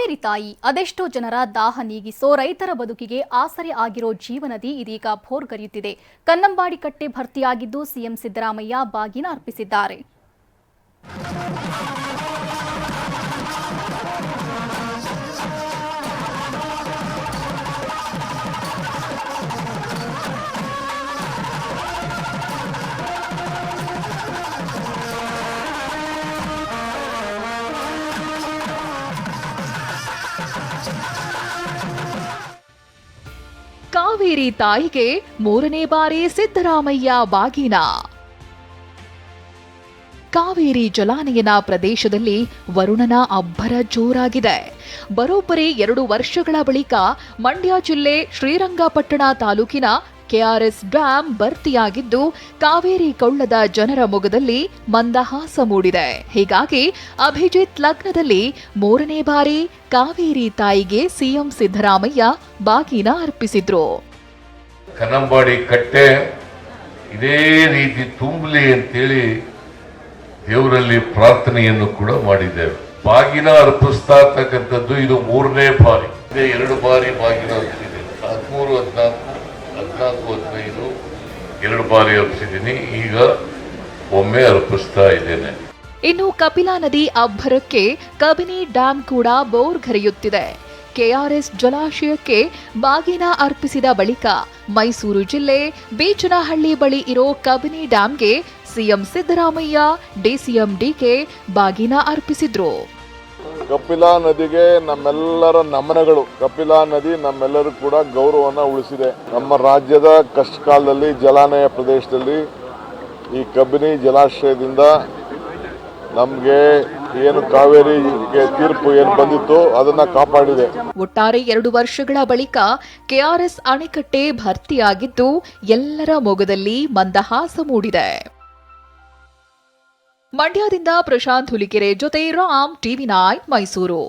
ಕಾವೇರಿ ತಾಯಿ ಅದೆಷ್ಟೋ ಜನರ ದಾಹ ನೀಗಿಸೋ ರೈತರ ಬದುಕಿಗೆ ಆಸರೆ ಆಗಿರೋ ಜೀವನದಿ ಇದೀಗ ಭೋರ್ಗರಿಯುತ್ತಿದೆ ಕನ್ನಂಬಾಡಿ ಕಟ್ಟೆ ಭರ್ತಿಯಾಗಿದ್ದು ಸಿಎಂ ಸಿದ್ದರಾಮಯ್ಯ ಬಾಗಿನ ಅರ್ಪಿಸಿದ್ದಾರೆ. ಕಾವೇರಿ ತಾಯಿಗೆ ಮೂರನೇ ಬಾರಿ ಸಿದ್ದರಾಮಯ್ಯ ಬಾಗಿನ. ಕಾವೇರಿ ಜಲಾನಯನ ಪ್ರದೇಶದಲ್ಲಿ ವರುಣನ ಅಬ್ಬರ ಜೋರಾಗಿದೆ. ಬರೋಬ್ಬರಿ ಎರಡು ವರ್ಷಗಳ ಬಳಿಕ ಮಂಡ್ಯ ಜಿಲ್ಲೆ ಶ್ರೀರಂಗಪಟ್ಟಣ ತಾಲೂಕಿನ ಕೆಆರ್ಎಸ್ ಡ್ಯಾಂ ಭರ್ತಿಯಾಗಿದ್ದು, ಕಾವೇರಿ ಕೊಳ್ಳದ ಜನರ ಮೊಗದಲ್ಲಿ ಮಂದಹಾಸ ಮೂಡಿದೆ. ಹೀಗಾಗಿ ಅಭಿಜಿತ್ ಲಗ್ನದಲ್ಲಿ ಮೂರನೇ ಬಾರಿ ಕಾವೇರಿ ತಾಯಿಗೆ ಸಿಎಂ ಸಿದ್ದರಾಮಯ್ಯ ಬಾಗಿನ ಅರ್ಪಿಸಿದ್ರು. ಕನ್ನಂಬಾಡಿ ಕಟ್ಟೆ ಇದೇ ರೀತಿ ತುಂಬಲಿ ಅಂತೇಳಿ ದೇವರಲ್ಲಿ ಪ್ರಾರ್ಥನೆಯನ್ನು ಕೂಡ ಮಾಡಿದ್ದೇವೆ. ಬಾಗಿನ ಅರ್ಪಿಸ್ತಾ ಇದು ಮೂರನೇ ಬಾರಿ. ಎರಡು ಬಾರಿ ಬಾಗಿನ ಹದಿಮೂರು, ಹದಿನಾಲ್ಕು ಹದಿನಾಲ್ಕು, ಹದಿನೈದು, ಎರಡು ಬಾರಿ ಅರ್ಪಿಸಿದ್ದೀನಿ. ಈಗ ಒಮ್ಮೆ ಅರ್ಪಿಸ್ತಾ ಇದ್ದೇನೆ. ಇನ್ನು ಕಪಿಲಾ ನದಿ ಅಬ್ಬರಕ್ಕೆ ಕಬಿನಿ ಡ್ಯಾಂ ಕೂಡ ಬೋರ್ಗರೆಯುತ್ತಿದೆ ಕೆಆರ್ಎಸ್ ಜಲಾಶಯಕ್ಕೆ ಬಾಗಿನ ಅರ್ಪಿಸಿದ ಬಳಿಕ ಮೈಸೂರು ಜಿಲ್ಲೆ ಬೀಚನಹಳ್ಳಿ ಬಳಿ ಇರೋ ಕಬಿನಿ ಡ್ಯಾಂಗೆ ಸಿಎಂ ಸಿದ್ದರಾಮಯ್ಯ, ಡಿಸಿಎಂ ಡಿಕೆ ಬಾಗಿನ ಅರ್ಪಿಸಿದ್ರು. ಕಪಿಲಾ ನದಿಗೆ ನಮ್ಮೆಲ್ಲರ ನಮನಗಳು. ಕಪಿಲಾ ನದಿ ನಮ್ಮೆಲ್ಲರೂ ಕೂಡ ಗೌರವವನ್ನು ಉಳಿಸಿದೆ. ನಮ್ಮ ರಾಜ್ಯದ ಕಷ್ಟ ಕಾಲದಲ್ಲಿ ಜಲಾನಯ ಪ್ರದೇಶದಲ್ಲಿ ಈ ಕಬಿನಿ ಜಲಾಶಯದಿಂದ ನಮಗೆ ಏನು ಕಾವೇರಿಗೆ ತೀರ್ಪು ಏನು ಬಂದಿತ್ತು ಅದನ್ನ ಕಾಪಾಡಿದೆ. ಒಟ್ಟಾರೆ ಎರಡು ವರ್ಷಗಳ ಬಳಿಕ ಕೆಆರ್ಎಸ್ ಅಣೆಕಟ್ಟೆ ಭರ್ತಿಯಾಗಿದ್ದು ಎಲ್ಲರ ಮೊಗದಲ್ಲಿ ಮಂದಹಾಸ ಮೂಡಿದೆ. ಮಂಡ್ಯದಿಂದ ಪ್ರಶಾಂತ್ ಹುಲಿಕೆರೆ ಜೊತೆ ರಾಮ್ ಟಿವಿ ನೈನ್ ಮೈಸೂರು